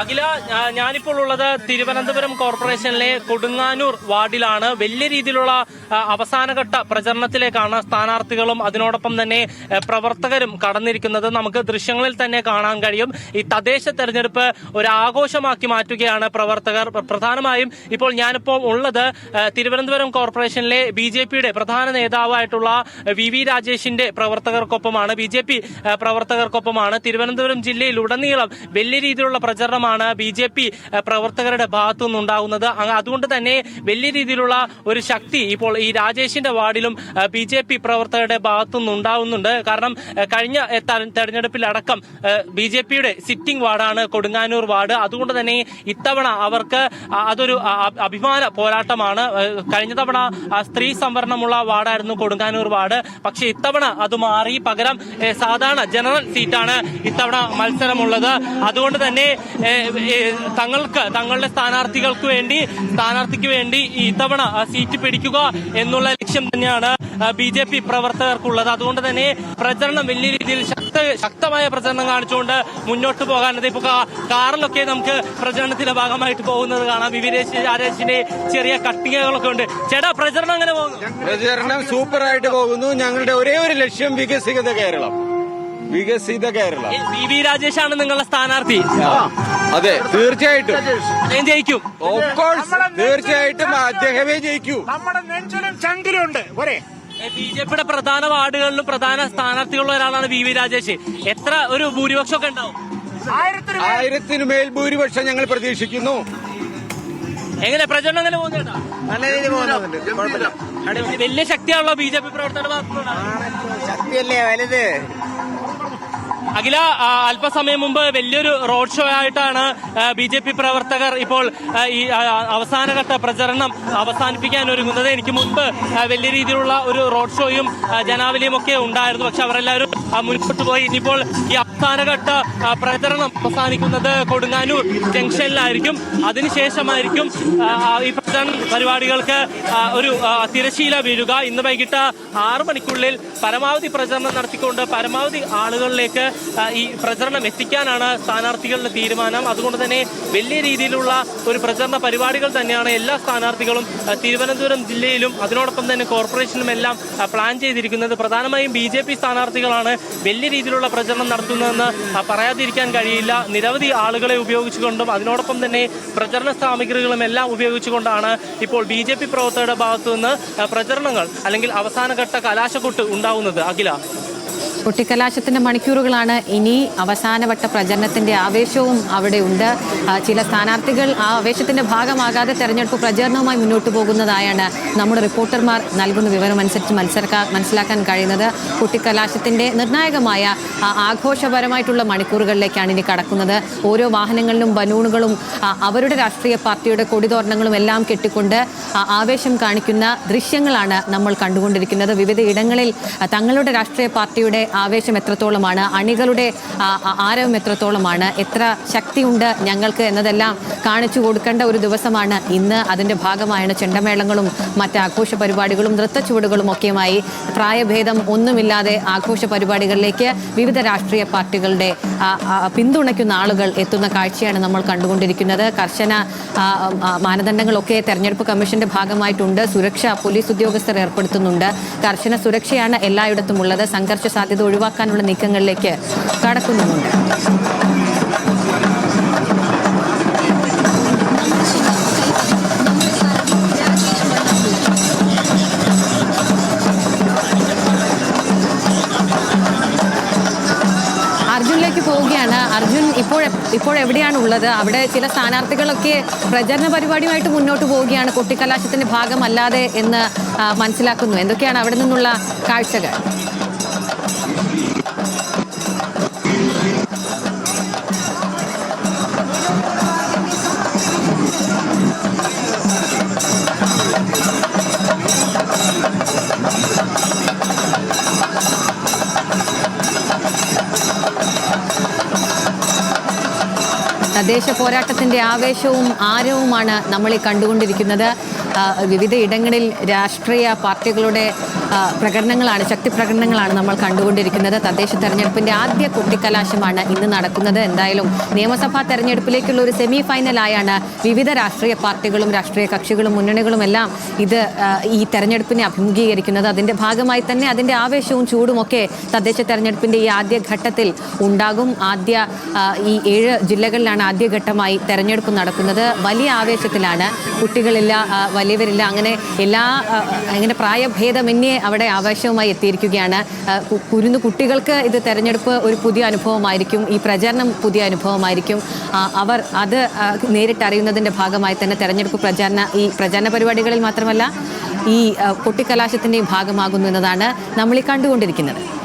അഖില ഞാനിപ്പോൾ ഉള്ളത് തിരുവനന്തപുരം കോർപ്പറേഷനിലെ കൊടുങ്ങാനൂർ വാർഡിലാണ്. വലിയ രീതിയിലുള്ള അവസാനഘട്ട പ്രചരണത്തിലേക്കാണ് സ്ഥാനാർത്ഥികളും അതിനോടൊപ്പം തന്നെ പ്രവർത്തകരും കടന്നിരിക്കുന്നത്. നമുക്ക് ദൃശ്യങ്ങളിൽ തന്നെ കാണാൻ കഴിയും. ഈ തദ്ദേശ തെരഞ്ഞെടുപ്പ് ഒരു ആഘോഷമാക്കി മാറ്റുകയാണ് പ്രവർത്തകർ. പ്രധാനമായും ഇപ്പോൾ ഞാനിപ്പോൾ ഉള്ളത് തിരുവനന്തപുരം കോർപ്പറേഷനിലെ ബി ജെ പിയുടെ പ്രധാന നേതാവായിട്ടുള്ള വി വി രാജേഷിന്റെ പ്രവർത്തകർക്കൊപ്പമാണ്. ബി ജെ പി പ്രവർത്തകർക്കൊപ്പമാണ്. തിരുവനന്തപുരം ജില്ലയിൽ ഉടനീളം വലിയ രീതിയിലുള്ള പ്രചരണമാണ് ബി ജെ പി പ്രവർത്തകരുടെ ഭാഗത്തു നിന്നുണ്ടാകുന്നത് അതുകൊണ്ട് തന്നെ വലിയ രീതിയിലുള്ള ഒരു ശക്തി ഇപ്പോൾ ഈ രാജേഷിന്റെ വാർഡിലും ബി ജെ പി പ്രവർത്തകരുടെ ഭാഗത്തു നിന്നുണ്ടാകുന്നുണ്ട് കാരണം കഴിഞ്ഞ തെരഞ്ഞെടുപ്പിലടക്കം ബി ജെ പിയുടെ സിറ്റിംഗ് വാർഡാണ് കൊടുങ്ങാനൂർ വാർഡ്. അതുകൊണ്ട് തന്നെ ഇത്തവണ അവർക്ക് അതൊരു അഭിമാന പോരാട്ടമാണ്. കഴിഞ്ഞ തവണ സ്ത്രീ സംവരണമുള്ള വാർഡായിരുന്നു കൊടുങ്ങാനൂർ വാർഡ്. പക്ഷെ ഇത്തവണ അത് മാറി. പകരം സാധാരണ ജനറൽ സീറ്റാണ് ഇത്തവണ മത്സരമുള്ളത്. അതുകൊണ്ട് തന്നെ തങ്ങൾക്ക് തങ്ങളുടെ സ്ഥാനാർത്ഥികൾക്ക് വേണ്ടി സ്ഥാനാർത്ഥിക്ക് വേണ്ടി ഇത്തവണ സീറ്റ് പിടിക്കുക എന്നുള്ള ലക്ഷ്യം തന്നെയാണ് ബി ജെ പി പ്രവർത്തകർക്കുള്ളത്. അതുകൊണ്ട് തന്നെ പ്രചരണം വലിയ രീതിയിൽ ശക്ത ശക്തമായ പ്രചരണം കാണിച്ചുകൊണ്ട് മുന്നോട്ട് പോകാൻ ഇപ്പൊ കാറിലൊക്കെ നമുക്ക് പ്രചരണത്തിന്റെ ഭാഗമായിട്ട് പോകുന്നത് കാണാം. വിവിരേഷ് രാജേഷിന്റെ ചെറിയ കട്ടിങ്ങുകളൊക്കെ ഉണ്ട്. ചേട്ടാ പ്രചരണം അങ്ങനെ പോകുന്നു? പ്രചരണം സൂപ്പറായിട്ട് പോകുന്നു. ഞങ്ങളുടെ ഒരേ ഒരു ലക്ഷ്യം വികസിത കേരളം. വികസിത കേരളം. വി രാജേഷ് രാജേഷാണ് നിങ്ങളുടെ സ്ഥാനാർത്ഥി. അതെ തീർച്ചയായിട്ടും. അദ്ദേഹം ജയിക്കും. തീർച്ചയായിട്ടും അദ്ദേഹമേ ജയിക്കൂ. നമ്മുടെ നെഞ്ചിലും ചങ്കിലും ഉണ്ട് പോരെ ബി ജെ പിയുടെ പ്രധാന വാർഡുകളിലും പ്രധാന സ്ഥാനാർത്ഥികളുള്ള ഒരാളാണ് വി വി രാജേഷ്. എത്ര ഒരു ഭൂരിപക്ഷം ഒക്കെ ഉണ്ടാവും? ആയിരത്തിന് ആയിരത്തിന് മേൽ ഭൂരിപക്ഷം ഞങ്ങൾ പ്രതീക്ഷിക്കുന്നു. എങ്ങനെ പ്രചരണം എങ്ങനെ പോകുന്നുണ്ടോ നല്ല രീതിയിൽ പോകുന്നുണ്ട്. കുഴപ്പമില്ല. വലിയ ശക്തിയാണല്ലോ ബി ജെ പി പ്രവർത്തകരുടെ ഭാഗത്തുനിന്ന്. ശക്തിയല്ലേ വലുത്? അഖില അല്പസമയം മുമ്പ് വലിയൊരു റോഡ് ഷോ ആയിട്ടാണ് ബി ജെ പി പ്രവർത്തകർ ഇപ്പോൾ ഈ അവസാനഘട്ട പ്രചരണം അവസാനിപ്പിക്കാൻ ഒരുങ്ങുന്നത്. എനിക്ക് മുൻപ് വലിയ രീതിയിലുള്ള ഒരു റോഡ് ഷോയും ജനാവലിയും ഒക്കെ ഉണ്ടായിരുന്നു. പക്ഷെ അവരെല്ലാവരും മുൻപോട്ട് പോയി. ഇനിയിപ്പോൾ ഈ അവസാനഘട്ട പ്രചരണം അവസാനിക്കുന്നത് കൊടുങ്ങാനൂർ ജംഗ്ഷനിലായിരിക്കും. അതിനുശേഷമായിരിക്കും ഈ പ്രചരണ പരിപാടികൾക്ക് ഒരു തിരശീല വീഴുക. ഇന്ന് വൈകിട്ട് ആറു മണിക്കുള്ളിൽ പരമാവധി പ്രചരണം നടത്തിക്കൊണ്ട് പരമാവധി ആളുകളിലേക്ക് ഈ പ്രചരണം എത്തിക്കാനാണ് സ്ഥാനാർത്ഥികളുടെ തീരുമാനം. അതുകൊണ്ട് തന്നെ വലിയ രീതിയിലുള്ള ഒരു പ്രചരണ പരിപാടികൾ തന്നെയാണ് എല്ലാ സ്ഥാനാർത്ഥികളും തിരുവനന്തപുരം ജില്ലയിലും അതിനോടൊപ്പം തന്നെ കോർപ്പറേഷനും എല്ലാം പ്ലാൻ ചെയ്തിരിക്കുന്നത്. പ്രധാനമായും ബി ജെ പി സ്ഥാനാർത്ഥികളാണ് വലിയ രീതിയിലുള്ള പ്രചരണം നടത്തുന്നതെന്ന് പറയാതിരിക്കാൻ കഴിയില്ല. നിരവധി ആളുകളെ ഉപയോഗിച്ചുകൊണ്ടും അതിനോടൊപ്പം തന്നെ പ്രചരണ സാമഗ്രികളും എല്ലാം ഉപയോഗിച്ചുകൊണ്ടാണ് ഇപ്പോൾ ബി ജെ പി പ്രവർത്തകരുടെ ഭാഗത്തു നിന്ന് ആ, പ്രചരണങ്ങൾ അല്ലെങ്കിൽ അവസാനഘട്ട കലാശക്കൊട്ട് ഉണ്ടാവുന്നത്. അഖില. കൊട്ടിക്കലാശത്തിന്റെ മണിക്കൂറുകളാണ് ഇനി അവസാനവട്ട പ്രചരണത്തിന്റെ ആവേശവും അവിടെ ഉണ്ട്. ചില സ്ഥാനാർത്ഥികൾ ആ ആവേശത്തിന്റെ ഭാഗമാകാതെ തെരഞ്ഞെടുപ്പ് പ്രചരണവുമായി മുന്നോട്ട് പോകുന്നതായാണ് നമ്മുടെ റിപ്പോർട്ടർമാർ നൽകുന്ന വിവരമനുസരിച്ച് മത്സരക്കാർ മനസ്സിലാക്കാൻ കഴിയുന്നത്. കുട്ടിക്കലാശത്തിന്റെ നിർണായകമായ ആഘോഷപരമായിട്ടുള്ള മണിക്കൂറുകളിലേക്കാണ് ഇനി കടക്കുന്നത്. ഓരോ വാഹനങ്ങളിലും ബലൂണുകളും അവരുടെ രാഷ്ട്രീയ പാർട്ടിയുടെ കൊടിതോരണങ്ങളും എല്ലാം കെട്ടിക്കൊണ്ട് ആവേശം കാണിക്കുന്ന ദൃശ്യങ്ങളാണ് നമ്മൾ കണ്ടുകൊണ്ടിരിക്കുന്നത്. വിവിധ ഇടങ്ങളിൽ തങ്ങളുടെ രാഷ്ട്രീയ പാർട്ടിയുടെ ആവേശം എത്രത്തോളമാണ് അണികളുടെ ആരവം എത്രത്തോളമാണ് എത്ര ശക്തിയുണ്ട് ഞങ്ങൾക്ക് എന്നതെല്ലാം കാണിച്ചു കൊടുക്കേണ്ട ഒരു ദിവസമാണ് ഇന്ന്. അതിന്റെ ഭാഗമായാണ് ചെണ്ടമേളങ്ങളും മറ്റ് ആഘോഷ പരിപാടികളും നൃത്തച്ചുവടുകളും ഒക്കെയുമായി പ്രായഭേദം ഒന്നുമില്ലാതെ ആഘോഷ പരിപാടികളിലേക്ക് വിവിധ രാഷ്ട്രീയ പാർട്ടികളുടെ പിന്തുണയ്ക്കുന്ന ആളുകൾ എത്തുന്ന കാഴ്ചയാണ് നമ്മൾ കണ്ടുകൊണ്ടിരിക്കുന്നത്. കർശന മാനദണ്ഡങ്ങളൊക്കെ തെരഞ്ഞെടുപ്പ് കമ്മീഷന്റെ ഭാഗമായിട്ടുണ്ട്. സുരക്ഷ പോലീസ് ഉദ്യോഗസ്ഥർ ഏർപ്പെടുത്തുന്നുണ്ട്. കർശന സുരക്ഷയാണ് എല്ലായിടത്തും ഉള്ളത്. സംഘർഷ സാധ്യത ഒഴിവാക്കാനുള്ള നീക്കങ്ങളിലേക്ക് കടക്കുന്നുമുണ്ട്. അർജുനിലേക്ക് എവിടെയാണ് ഉള്ളത് അവിടെ ചില സ്ഥാനാർത്ഥികളൊക്കെ പ്രചരണ പരിപാടിയുമായിട്ട് മുന്നോട്ട് പോവുകയാണ്. കൊട്ടിക്കലാശത്തിന്റെ ഭാഗമല്ലാതെ എന്ന് മനസ്സിലാക്കുന്നു. എന്തൊക്കെയാണ് അവിടെ നിന്നുള്ള കാഴ്ചകൾ? തദ്ദേശ പോരാട്ടത്തിന്റെ ആവേശവും ആരവുമാണ് നമ്മളെ കണ്ടുകൊണ്ടിരിക്കുന്നത്. വിവിധ ഇടങ്ങളിൽ രാഷ്ട്രീയ പാർട്ടികളുടെ പ്രകടനങ്ങളാണ് ശക്തി പ്രകടനങ്ങളാണ് നമ്മൾ കണ്ടുകൊണ്ടിരിക്കുന്നത്. തദ്ദേശ തെരഞ്ഞെടുപ്പിന്റെ ആദ്യ കുട്ടിക്കലാശമാണ് ഇന്ന് നടക്കുന്നത്. എന്തായാലും നിയമസഭാ തെരഞ്ഞെടുപ്പിലേക്കുള്ള ഒരു സെമി ഫൈനലായാണ് വിവിധ രാഷ്ട്രീയ പാർട്ടികളും രാഷ്ട്രീയ കക്ഷികളും മുന്നണികളും എല്ലാം ഇത് ഈ തെരഞ്ഞെടുപ്പിനെ അഭിമുഖീകരിക്കുന്നത്. അതിന്റെ ഭാഗമായി തന്നെ അതിന്റെ ആവേശവും ചൂടുമൊക്കെ തദ്ദേശ തെരഞ്ഞെടുപ്പിന്റെ ഈ ആദ്യ ഘട്ടത്തിൽ ഉണ്ടാകും. ആദ്യ ഈ ഏഴ് ജില്ലകളിലാണ് ആദ്യഘട്ടമായി തെരഞ്ഞെടുപ്പ് നടക്കുന്നത്. വലിയ ആവേശത്തിലാണ് കുട്ടികളില്ല ആ, വലിയവരില്ല. അങ്ങനെ എല്ലാ അങ്ങനെ പ്രായഭേദമന്യേ അവിടെ ആവേശവുമായി എത്തിയിരിക്കുകയാണ്. കുരുന്ന് കുട്ടികൾക്ക് ഇത് തെരഞ്ഞെടുപ്പ് ഒരു പുതിയ അനുഭവമായിരിക്കും. ഈ പ്രചാരണം പുതിയ അനുഭവമായിരിക്കും. അവർ അത് നേരിട്ടറിയുന്നതിന്റെ ഭാഗമായി തന്നെ തെരഞ്ഞെടുപ്പ് പ്രചാരണ ഈ പ്രചാരണ പരിപാടികളിൽ മാത്രമല്ല ഈ കൊട്ടിക്കലാശത്തിന്റെയും ഭാഗമാകുന്നു എന്നതാണ് നമ്മൾ ഈ കണ്ടുകൊണ്ടിരിക്കുന്നത്.